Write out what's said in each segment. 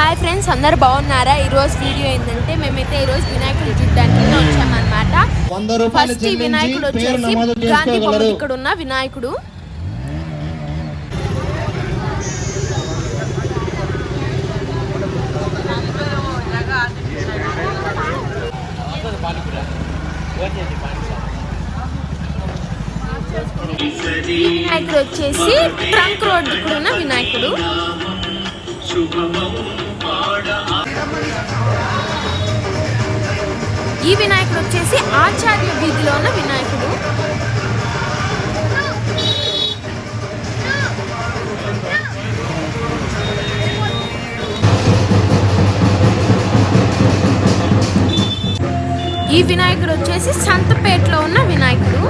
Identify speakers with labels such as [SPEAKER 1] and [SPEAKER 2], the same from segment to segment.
[SPEAKER 1] Hi friends అందరు బాగున్నారా? ఈరోజు వీడియో ఏంటంటే మేమైతే ఈరోజు వినాయకుడు చూడడానికి వచ్చామన్నమాట. ఫస్ట్ ఈ వినాయకుడు వచ్చేసి గాంధీ బొమ్మ ఇక్కడ ఉన్న వినాయకుడు. వినాయకుడు వచ్చేసి ట్రంక్ రోడ్ ఇక్కడ ఉన్న వినాయకుడు. ఈ వినాయకుడు వచ్చేసి ఆచార్య వీధిలో ఉన్న వినాయకుడు. ఈ వినాయకుడు వచ్చేసి సంతపేటలో ఉన్న వినాయకుడు.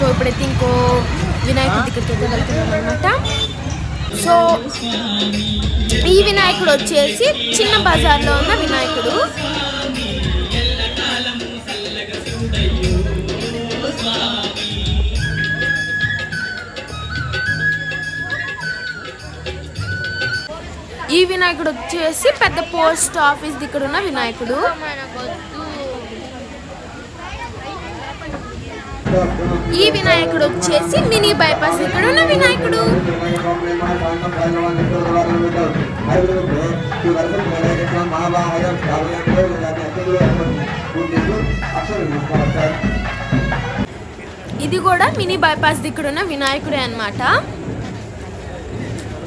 [SPEAKER 1] సో ఇప్పుడైతే ఇంకో వినాయకుడి దగ్గరికి అయితే వెళ్తున్నాం అనమాట సో ఈ వినాయకుడు వచ్చేసి చిన్న బజార్లో ఉన్న వినాయకుడు. ఈ వినాయకుడు వచ్చేసి పెద్ద పోస్ట్ ఆఫీస్ దగ్గర ఉన్న వినాయకుడు. ఈ వినాయకుడు వచ్చేసి మినీ బైపాస్ ఇక్కడ ఉన్న వినాయకుడు. ఇది కూడా మినీ బైపాస్ దగ్గర ఉన్న వినాయకుడే అనమాట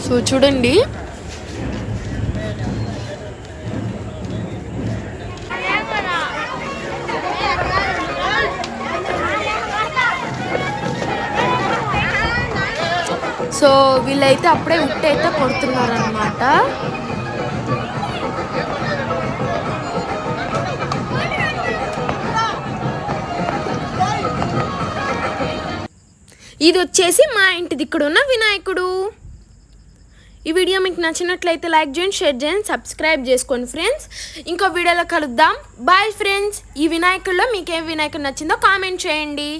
[SPEAKER 1] సో చూడండి సో వీళ్ళైతే అప్పుడే ఉట్టి అయితే కొడుతున్నారు అనమాట ఇది వచ్చేసి మా ఇంటి దిక్కడ ఉన్న వినాయకుడు. ఈ వీడియో మీకు నచ్చినట్లయితే లైక్ చేయండి షేర్ చేయండి సబ్స్క్రైబ్ చేసుకోండి ఫ్రెండ్స్. ఇంకో వీడియోలో కలుద్దాం. Bye friends. ఈ వినాయకుల్లో మీకు ఏ వినాయకుడు నచ్చిందో కామెంట్ చేయండి.